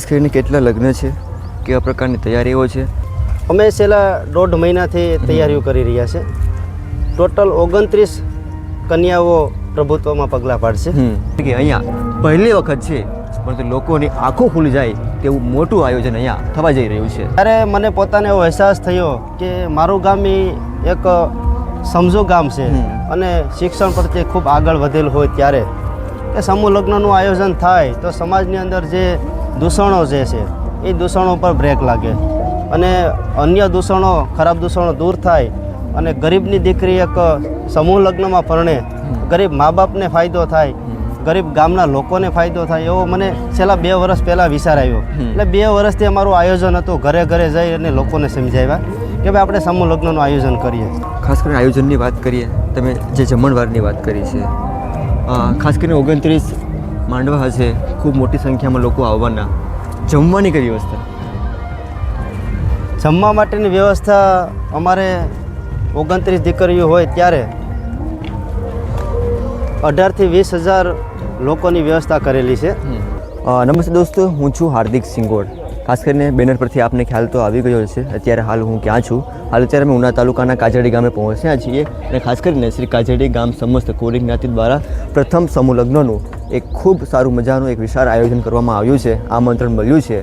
ખાસ કરીને કેટલા લગ્ન છે? કેવા પ્રકારની તૈયારીઓ છે? અમે છેલ્લા દોઢ મહિનાથી તૈયારીઓ કરી રહ્યા છે. ટોટલ ઓગણત્રીસ કન્યાઓ પ્રભુત્વમાં પગલાં પાડશે. કે અહીંયા પહેલી વખત છે પરંતુ લોકોની આંખો ખુલી જાય તેવું મોટું આયોજન અહીંયા થવા જઈ રહ્યું છે. ત્યારે મને પોતાને એવો અહેસાસ થયો કે મારું ગામ એ એક સમજો ગામ છે અને શિક્ષણ પ્રત્યે ખૂબ આગળ વધેલું હોય ત્યારે. કે સમૂહ લગ્નનું આયોજન થાય તો સમાજની અંદર જે દૂષણો જે છે એ દૂષણો પર બ્રેક લાગે. અને અન્ય દૂષણો ખરાબ દૂષણો દૂર થાય અને ગરીબની દીકરી એક સમૂહ લગ્નમાં પરણે ગરીબ મા બાપને ફાયદો થાય ગરીબ ગામના લોકોને ફાયદો થાય એવો મને છેલ્લા બે વર્ષ પહેલાં વિચાર આવ્યો. એટલે બે વર્ષથી અમારું આયોજન હતું ઘરે ઘરે જઈ અને લોકોને સમજાવ્યા કે ભાઈ આપણે સમૂહ લગ્નનું આયોજન કરીએ. ખાસ કરીને આયોજનની વાત કરીએ તમે જે જમણવારની વાત કરી છે ખાસ કરીને ઓગણત્રીસ માંડવા હશે ખૂબ મોટી સંખ્યામાં લોકો આવવાના. જમવાની કઈ વ્યવસ્થા? જમવા માટેની વ્યવસ્થા અમારે ઓગણત્રીસ દીકરીઓ હોય ત્યારે અઢારથી વીસ હજાર લોકોની વ્યવસ્થા કરેલી છે. નમસ્તે દોસ્તો હું છું હાર્દિક સિંગોડ. ખાસ કરીને બેનર પરથી આપને ખ્યાલ તો આવી ગયો છે અત્યારે હાલ હું ક્યાં છું? હાલ અત્યારે અમે ઉના તાલુકાના કાજડી ગામે પહોંચ્યા છીએ અને ખાસ કરીને શ્રી કાજડી ગામ સમસ્ત કોરી જ્ઞાતિ દ્વારા પ્રથમ સમૂહ લગ્નનું એક ખૂબ સારું મજાનું એક વિશાળ આયોજન કરવામાં આવ્યું છે, આમંત્રણ મળ્યું છે.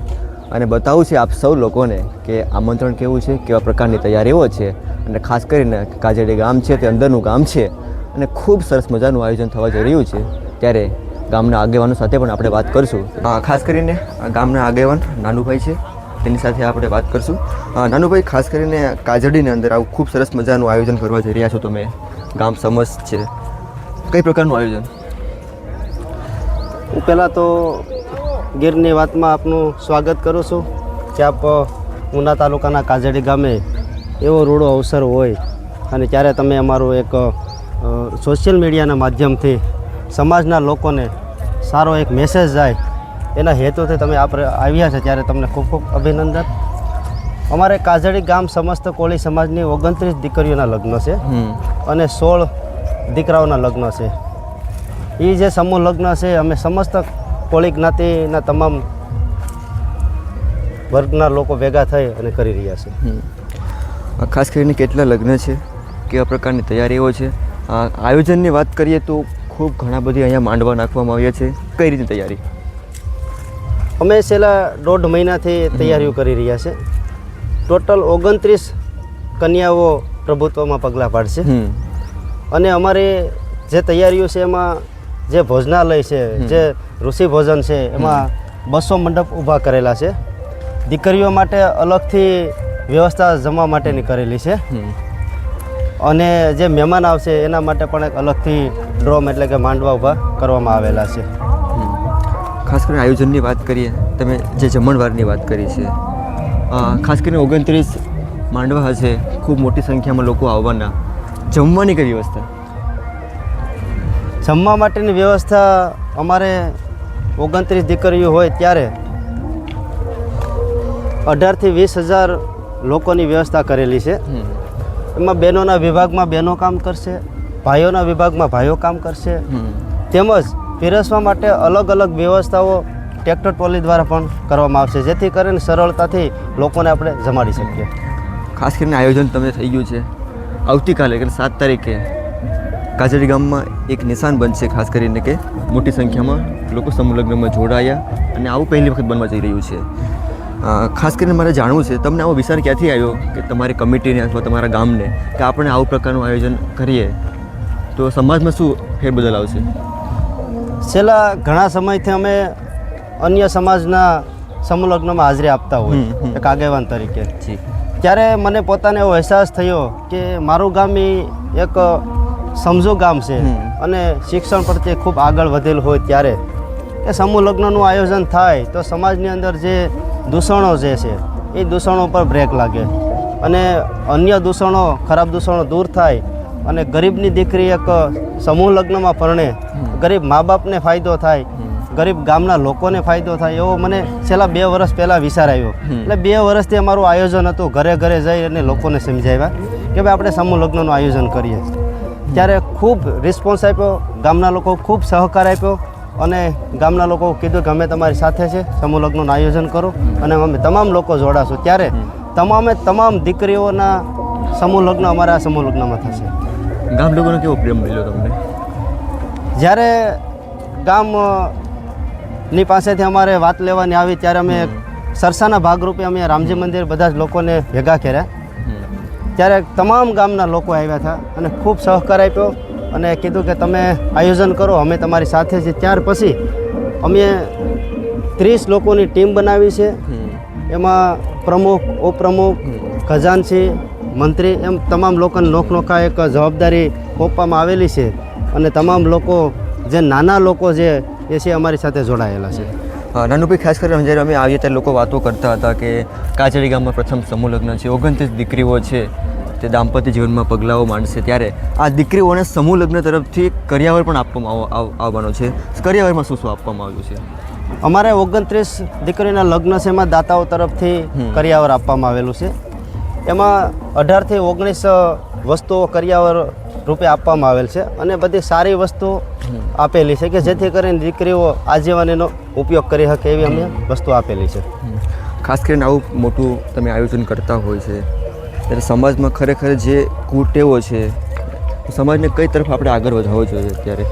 અને બતાવું છે આપ સૌ લોકોને કે આમંત્રણ કેવું છે, કેવા પ્રકારની તૈયારીઓ છે અને ખાસ કરીને કાજડી ગામ છે, તે અંદરનું ગામ છે અને ખૂબ સરસ મજાનું આયોજન થવા જઈ રહ્યું છે. ત્યારે ગામના આગેવાનો સાથે પણ આપણે વાત કરીશું. ખાસ કરીને ગામના આગેવાન નાનુભાઈ છે, તેની સાથે આપણે વાત કરીશું. નાનુભાઈ, ખાસ કરીને કાજડીની અંદર આવું ખૂબ સરસ મજાનું આયોજન કરવા જઈ રહ્યા છો તમે. ગામ સમજ છે. કઈ પ્રકારનું આયોજન? હું પહેલાં તો ગીરની વાતમાં આપનું સ્વાગત કરું છું. કે આપ ઉના તાલુકાના કાજડી ગામે એવો રૂડો અવસર હોય અને ત્યારે તમે અમારું એક સોશિયલ મીડિયાના માધ્યમથી સમાજના લોકોને સારો એક મેસેજ જાય એના હેતુથી તમે આપણે આવ્યા છે ત્યારે તમને ખૂબ ખૂબ અભિનંદન. અમારે કાજડી ગામ સમસ્ત કોળી સમાજની ઓગણત્રીસ દીકરીઓના લગ્ન છે અને સોળ દીકરાઓના લગ્ન છે. એ જે સમૂહ લગ્ન છે અમે સમસ્ત કોળી જ્ઞાતિના તમામ વર્ગના લોકો ભેગા થઈ અને કરી રહ્યા છે. ખાસ કરીને કેટલા લગ્ન છે કેવા પ્રકારની તૈયારીઓ છે? આ આયોજનની વાત કરીએ તો ખૂબ ઘણા બધી અહીંયા માંડવા નાખવામાં આવ્યા છે. કઈ રીતની તૈયારી? અમે છેલ્લા દોઢ મહિનાથી તૈયારીઓ કરી રહ્યા છે. ટોટલ ઓગણત્રીસ કન્યાઓ પ્રભુત્વમાં પગલાં પાડશે. અને અમારી જે તૈયારીઓ છે એમાં જે ભોજનાલય છે જે ઋષિ ભોજન છે એમાં બસો મંડપ ઊભા કરેલા છે. દીકરીઓ માટે અલગથી વ્યવસ્થા જમવા માટેની કરેલી છે. અને જે મહેમાન આવશે એના માટે પણ એક અલગથી ડ્રોમ એટલે કે માંડવા ઊભા કરવામાં આવેલા છે. ખાસ કરીને આયોજનની વાત કરીએ તમે જે જમણવારની વાત કરી છે. ખાસ કરીને ઓગણત્રીસ માંડવા હશે ખૂબ મોટી સંખ્યામાં લોકો આવવાના. જમવાની કઈ વ્યવસ્થા? જમવા માટેની વ્યવસ્થા અમારે ઓગણત્રીસ દીકરીઓ હોય ત્યારે અઢારથી વીસ હજાર લોકોની વ્યવસ્થા કરેલી છે. એમાં બહેનોના વિભાગમાં બહેનો કામ કરશે ભાઈઓના વિભાગમાં ભાઈઓ કામ કરશે. તેમજ પીરસવા માટે અલગ અલગ વ્યવસ્થાઓ ટ્રેક્ટર ટ્રોલી દ્વારા પણ કરવામાં આવશે જેથી કરીને સરળતાથી લોકોને આપણે જમાડી શકીએ. ખાસ કરીને આયોજન તમે થઈ ગયું છે. આવતીકાલે એટલે સાત તારીખે. કાજરી ગામમાં એક નિશાન બનશે ખાસ કરીને કે મોટી સંખ્યામાં લોકો સમૂહ લગ્નમાં જોડાયા અને આવું પહેલી વખત બનવા જઈ રહ્યું છે. ખાસ કરીને મારે જાણવું છે તમને આવો વિચાર ક્યાંથી આવ્યો કે તમારી કમિટીને અથવા તમારા ગામને કે આપણે આવું પ્રકારનું આયોજન કરીએ? તો સમાજમાં શું ફેરબદલ આવશે? છેલ્લા ઘણા સમયથી અમે અન્ય સમાજના સમૂહ લગ્નમાં હાજરી આપતા હોય એક આગેવાન તરીકે. ત્યારે મને પોતાને એવો અહેસાસ થયો કે મારું ગામ એ એક સમજો ગામ છે. અને શિક્ષણ પ્રત્યે ખૂબ આગળ વધેલું હોય ત્યારે કે સમૂહ લગ્નનું આયોજન થાય તો સમાજની અંદર જે દૂષણો જે છે એ દૂષણો પર બ્રેક લાગે. અને અન્ય દૂષણો ખરાબ દૂષણો દૂર થાય અને ગરીબની દીકરી એક સમૂહ લગ્નમાં પરણે ગરીબ મા બાપને ફાયદો થાય ગરીબ ગામના લોકોને ફાયદો થાય એવો મને છેલ્લા બે વર્ષ પહેલાં વિચાર આવ્યો. એટલે બે વર્ષથી અમારું આયોજન હતું ઘરે ઘરે જઈ અને લોકોને સમજાવ્યા કે ભાઈ આપણે સમૂહ લગ્નનું આયોજન કરીએ. ત્યારે ખૂબ રિસ્પોન્સ આપ્યો ગામના લોકો ખૂબ સહકાર આપ્યો અને ગામના લોકો કીધું કે અમે તમારી સાથે છે સમૂહ લગ્નનું આયોજન કરો અને અમે તમામ લોકો જોડાશું. ત્યારે તમામે તમામ દીકરીઓના સમૂહ લગ્ન અમારા સમૂહ લગ્નમાં થશે. ગામ લોકોનો કેવો પ્રેમ મળ્યો તમને? જ્યારે ગામની પાસેથી અમારે વાત લેવાની આવી ત્યારે અમે સરસાના ભાગરૂપે અમે રામજી મંદિર બધા જ લોકોને ભેગા કર્યા. ત્યારે તમામ ગામના લોકો આવ્યા હતા અને ખૂબ સહકાર આપ્યો અને કીધું કે તમે આયોજન કરો અમે તમારી સાથે છે ત્યાર પછી અમે ત્રીસ લોકોની ટીમ બનાવી છે. એમાં પ્રમુખ ઉપપ્રમુખ ખજાનચી મંત્રી એમ તમામ લોકોને નોખનોખા એક જવાબદારી સોંપવામાં આવેલી છે અને તમામ લોકો જે નાના લોકો જે એ છે અમારી સાથે જોડાયેલા છે. નાનુભાઈ ખાસ કરીને જ્યારે અમે આવીએ ત્યારે લોકો વાતો કરતા હતા કે કાચડી ગામમાં પ્રથમ સમૂહ લગ્ન છે ઓગણત્રીસ દીકરીઓ છે તે દાંપત્ય જીવનમાં પગલાઓ માંડશે ત્યારે આ દીકરીઓને સમૂહ લગ્ન તરફથી કરિયાવર પણ આપવામાં આવ- આવ- આવવાનો છે. કરિયાવરમાં શું શું આપવામાં આવ્યું છે? અમારે ઓગણત્રીસ દીકરીના લગ્ન છે એમાં દાતાઓ તરફથી. કરિયાવર આપવામાં આવેલું છે. એમાં અઢારથી ઓગણીસ વસ્તુઓ કરિયાવર રૂપે આપવામાં આવેલ છે અને બધી સારી વસ્તુ આપેલી છે કે જેથી કરીને દીકરીઓ આજીવન એનો ઉપયોગ કરી શકે એવી અમે વસ્તુ આપેલી છે. ખાસ કરીને આવું મોટું તમે આયોજન કરતા હોય છે ત્યારે સમાજમાં ખરેખર જે કુટેવો છે સમાજને કઈ તરફ આપણે આગળ વધારવો જોઈએ અત્યારે?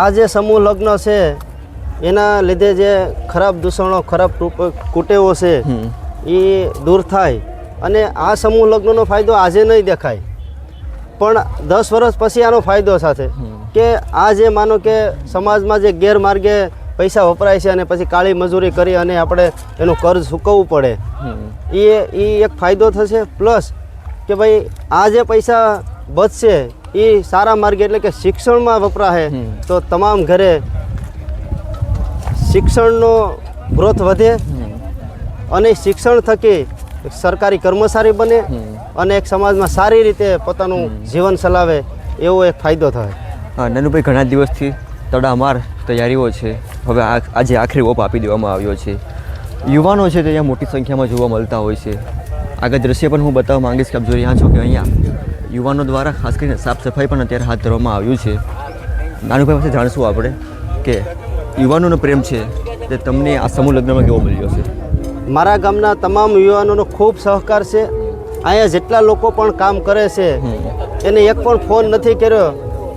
આ જે સમૂહ લગ્ન છે એના લીધે જે ખરાબ દૂષણો ખરાબ કુટેવો છે એ દૂર થાય. અને આ સમૂહ લગ્નનો ફાયદો આજે નહીં દેખાય. પણ દસ વર્ષ પછી આનો ફાયદો સાથે. કે આ જે માનો કે સમાજમાં જે ગેરમાર્ગે પૈસા વપરાય છે અને પછી કાળી મજૂરી કરી અને આપણે એનું કર્જ ચૂકવવું પડે એ એ એક ફાયદો થશે. પ્લસ કે ભાઈ આ જે પૈસા બચશે એ સારા માર્ગે એટલે કે શિક્ષણમાં વપરાશે તો તમામ ઘરે શિક્ષણનો ગ્રોથ વધે અને શિક્ષણ થકી સરકારી કર્મચારી બને. અને એક સમાજમાં સારી રીતે પોતાનું જીવન ચલાવે એવો એક ફાયદો થાય. હા નાનુભાઈ ઘણા દિવસથી તડામાર તૈયારીઓ છે. હવે આ આજે આખરી ઓપ આપી દેવામાં આવ્યો છે. યુવાનો છે તે અહીંયા મોટી સંખ્યામાં જોવા મળતા હોય છે. આગળ દ્રશ્ય પણ હું બતાવવા માંગીશ કે આપ જોઈ રહ્યા છો કે અહીંયા યુવાનો દ્વારા ખાસ કરીને સાફ સફાઈ પણ અત્યારે હાથ ધરવામાં આવ્યું છે. નાનુભાઈ પાસે જાણશું આપણે કે યુવાનોનો પ્રેમ છે તે તમને આ સમૂહ લગ્નમાં કેવો મળ્યો છે? મારા ગામના તમામ યુવાનોનો ખૂબ સહકાર છે. અહીંયા જેટલા લોકો પણ કામ કરે છે, એને એક પણ ફોન નથી કર્યો.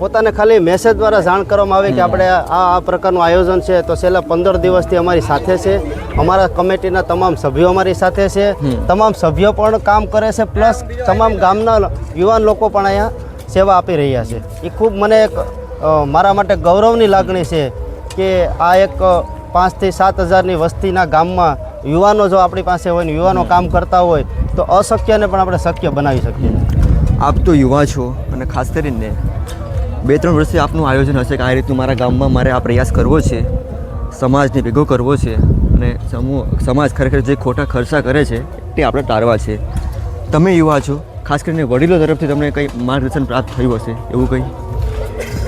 પોતાને ખાલી મેસેજ દ્વારા જાણ કરવામાં આવે કે આપણે આ આ પ્રકારનું આયોજન છે. તો છેલ્લા પંદર દિવસથી અમારી સાથે છે. અમારા કમિટીના તમામ સભ્યો અમારી સાથે છે. તમામ સભ્યો પણ કામ કરે છે. પ્લસ તમામ ગામના યુવાન લોકો પણ અહીંયા સેવા આપી રહ્યા છે. એ ખૂબ મને એક મારા માટે ગૌરવની લાગણી છે કે આ એક પાંચથી સાત હજારની વસ્તીના ગામમાં યુવાનો જો આપણી પાસે હોય ને યુવાનો કામ કરતા હોય તો અશક્યને પણ આપણે શક્ય બનાવી શકીએ. આપ તો યુવા છો અને ખાસ કરીને બે ત્રણ વર્ષથી આપનું આયોજન હશે કે આ રીતનું મારા ગામમાં મારે આ પ્રયાસ કરવો છે સમાજને ભેગો કરવો છે અને સમૂહ સમાજ ખરેખર જે ખોટા ખર્ચા કરે છે તે આપણે ટાળવા છે. તમે યુવા છો ખાસ કરીને વડીલો તરફથી તમને કંઈ માર્ગદર્શન પ્રાપ્ત થયું હશે એવું કંઈ?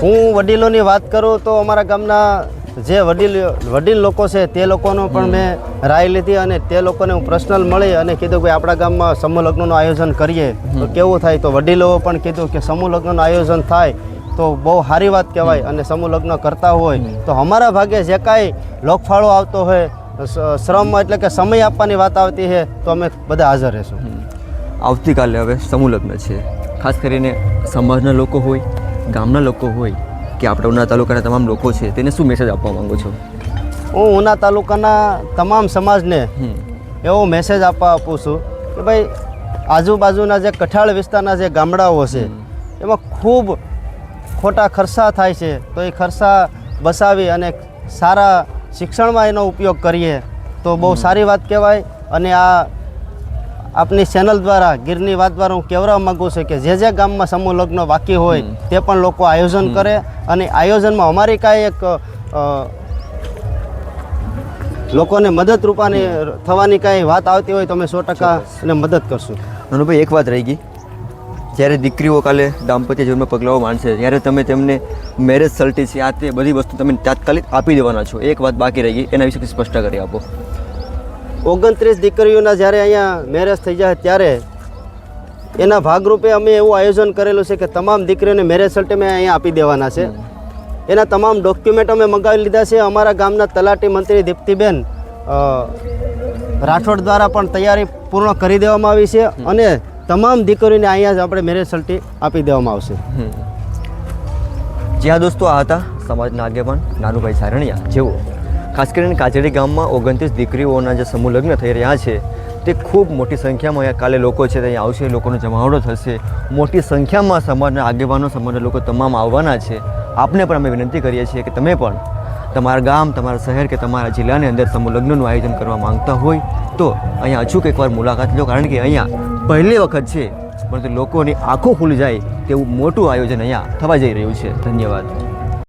હું વડીલોની વાત કરું તો અમારા ગામના જે વડીલ વડીલ લોકો છે તે લોકોનો પણ મેં રાય લીધી અને તે લોકોને હું પર્સનલ મળી અને કીધું કે આપણા ગામમાં સમૂહ લગ્નનું આયોજન કરીએ. તો કેવું થાય? તો વડીલોએ પણ કીધું કે સમૂહ લગ્નનું આયોજન થાય તો બહુ સારી વાત કહેવાય અને સમૂહ લગ્ન કરતા હોય. તો અમારા ભાગે જે કાંઈ લોકફાળો આવતો હોય શ્રમ એટલે કે સમય આપવાની વાત આવતી છે તો અમે બધા હાજર રહેશું. આવતીકાલે હવે સમૂહ લગ્ન છે. ખાસ કરીને સમાજના લોકો હોય ગામના લોકો હોય કે આપણા ઉના તાલુકાના તમામ લોકો છે તેને શું મેસેજ આપવા માંગો છો? હું ઉના તાલુકાના તમામ સમાજને એવો મેસેજ આપવા આપું છું કે ભાઈ આજુબાજુના જે કઠાળ વિસ્તારના જે ગામડાઓ છે એમાં ખૂબ ખોટા ખર્ચા થાય છે. તો એ ખર્ચા બસાવી અને સારા શિક્ષણમાં એનો ઉપયોગ કરીએ તો બહુ સારી વાત કહેવાય અને આ આપની ચેનલ દ્વારા ગીરની વાત દ્વારા હું કહેવા માગું છું કે જે જે ગામમાં સમૂહ લગ્ન બાકી હોય તે પણ લોકો આયોજન કરે અને આયોજનમાં અમારી કાંઈ એક લોકોને મદદ રૂપાની થવાની કાંઈ વાત આવતી હોય તો અમે સો ટકા એને મદદ કરશું. નાનુભાઈ એક વાત રહી ગઈ. જ્યારે દીકરીઓ કાલે દાંપત્ય જીવનમાં પગલાઓ માંડશે ત્યારે તમે તેમને મેરેજ સર્ટિફિકેટ છે આ તે બધી વસ્તુ તમે તાત્કાલિક આપી દેવાના છો. એક વાત બાકી રહી ગઈ એના વિશે સ્પષ્ટ કરી આપો. ઓગણત્રીસ દીકરીઓના જ્યારે અહીંયા મેરેજ થઈ જાય ત્યારે એના ભાગરૂપે અમે એવું આયોજન કરેલું છે કે તમામ દીકરીઓને મેરેજ સર્ટિફિકેટ અહીંયા આપી દેવાના છે. એના તમામ ડોક્યુમેન્ટ અમે મંગાવી લીધા છે. અમારા ગામના તલાટી મંત્રી દીપ્તિબેન રાઠોડ દ્વારા પણ તૈયારી પૂર્ણ કરી દેવામાં આવી છે અને તમામ દીકરીઓને અહીંયા જ આપણે મેરેજ સર્ટી આપી દેવામાં આવશે. જ્યાં દોસ્તો આ હતા સમાજના આગેવાન નાનુભાઈ સારણિયા જેઓ ખાસ કરીને કાજડી ગામમાં ઓગણત્રીસ દીકરીઓના જે સમૂહ લગ્ન થઈ રહ્યા છે, તે ખૂબ મોટી સંખ્યામાં અહીંયા કાલે લોકો છે અહીંયા આવશે, લોકોનો જમાવડો થશે. મોટી સંખ્યામાં સમાજના આગેવાનો, સમાજના લોકો તમામ આવવાના છે. આપને પણ અમે વિનંતી કરીએ છીએ કે તમે પણ તમારા ગામ, તમારા શહેર કે તમારા જિલ્લાની અંદર સમૂહ લગ્નનું આયોજન કરવા માંગતા હોય તો અહીંયા અચૂક એકવાર મુલાકાત લો. કારણ કે અહીંયા પહેલી વખત છે, પરંતુ લોકોની આંખો ખુલી જાય તેવું મોટું આયોજન અહીંયા થવા જઈ રહ્યું છે. ધન્યવાદ.